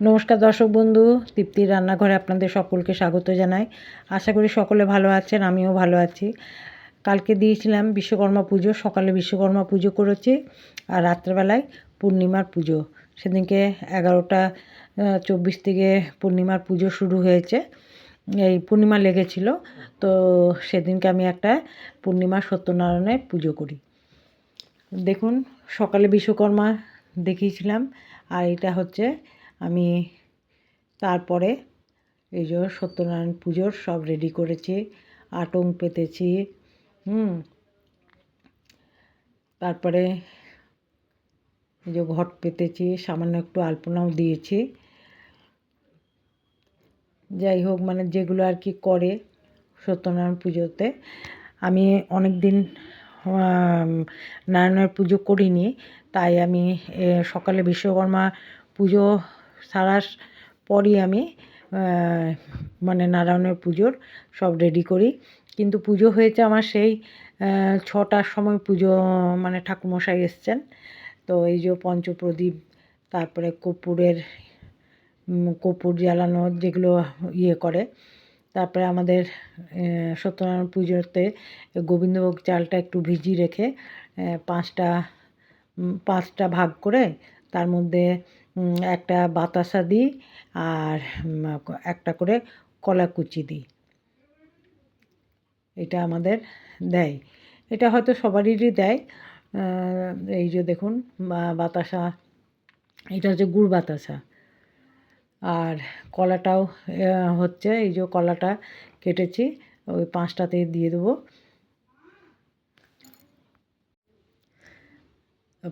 নমস্কার দর্শক বন্ধু, তৃপ্তির রান্নাঘরে আপনাদের সকলকে স্বাগত জানাই। আশা করি সকলে ভালো আছেন, আমিও ভালো আছি। কালকে দিয়েছিলাম বিশ্বকর্মা পুজো, সকালে বিশ্বকর্মা পুজো করেছি আর রাত্রেবেলায় পূর্ণিমার পুজো। সেদিনকে এগারোটা চব্বিশ থেকে পূর্ণিমার পুজো শুরু হয়েছে। এই পূর্ণিমা লেগেছিল, তো সেদিনকে আমি একটা পূর্ণিমা সত্যনারায়ণের পুজো করি। দেখুন, সকালে বিশ্বকর্মা দেখিয়েছিলাম আর এটা হচ্ছে আমি তারপরে এই যে সত্যনারায়ণ পুজোর সব রেডি করেছি, আটং পেতেছি, হুম। তারপরে এই যে ঘট পেতেছি, সামান্য একটু আলপনাও দিয়েছি। যাই হোক মানে যেগুলো আর কি করে সত্যনারায়ণ পুজোতে। আমি অনেক দিন নারায়ণের পুজো করিনি, তাই আমি সকালে বিশ্বকর্মা পুজো সারার পরই আমি মানে নারায়ণের পুজোর সব রেডি করি। কিন্তু পুজো হয়েছে আমার সেই ছটার সময় পুজো মানে ঠাকুমশাই এসছেন। তো এই যে পঞ্চপ্রদীপ, তারপরে কর্পূরের কর্পূর জ্বালানো যেগুলো ইয়ে করে, তারপরে আমাদের সত্যনারায়ণ পুজোতে গোবিন্দভোগ চালটা একটু ভিজিয়ে রেখে পাঁচটা পাঁচটা ভাগ করে তার মধ্যে একটা বাতাসা দিই আর একটা করে কলা কুচি দিই। এটা আমাদের দেয়। এটা হয়তো সবারই দেয়। এই যে দেখুন বাতাসা, এটা হচ্ছে গুড় বাতাসা। আর কলাটাও হচ্ছে, এই যে কলাটা কেটেছি, ওই পাঁচটাতে দিয়ে দেবো।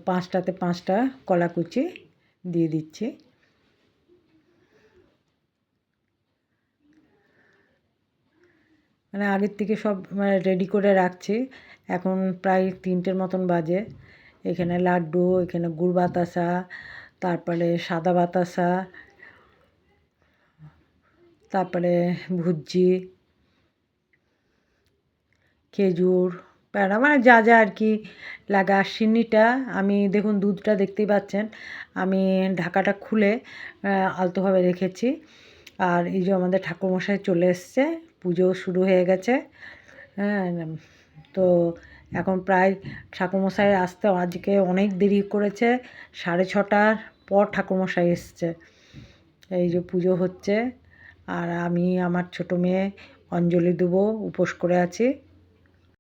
পাঁচটাতে পাঁচটা কলা কুচি দিয়ে দিচ্ছি। মানে আগের থেকে সব মানে রেডি করে রাখছি। এখন প্রায় তিনটের মতন বাজে। এখানে লাড্ডু, এখানে গুড় বাতাসা, তারপরে সাদা বাতাসা, তারপরে ভুজি, খেজুর প্যাড়া মানে যা যা আর কি লাগে আর সিন্নিটা, আমি দেখুন দুধটা দেখতেই পাচ্ছেন, আমি ঢাকাটা খুলে আলতোভাবে রেখেছি। আর এই যে আমাদের ঠাকুরমশাই চলে এসছে, পুজো শুরু হয়ে গেছে হ্যাঁ তো এখন প্রায় ঠাকুরমশাই আসতে আজকে অনেক দেরি করেছে, সাড়ে ছটার পর ঠাকুরমশাই এসছে। এই যে পুজো হচ্ছে, আর আমি আমার ছোটো মেয়ে অঞ্জলি দেবো উপোস করে আছি।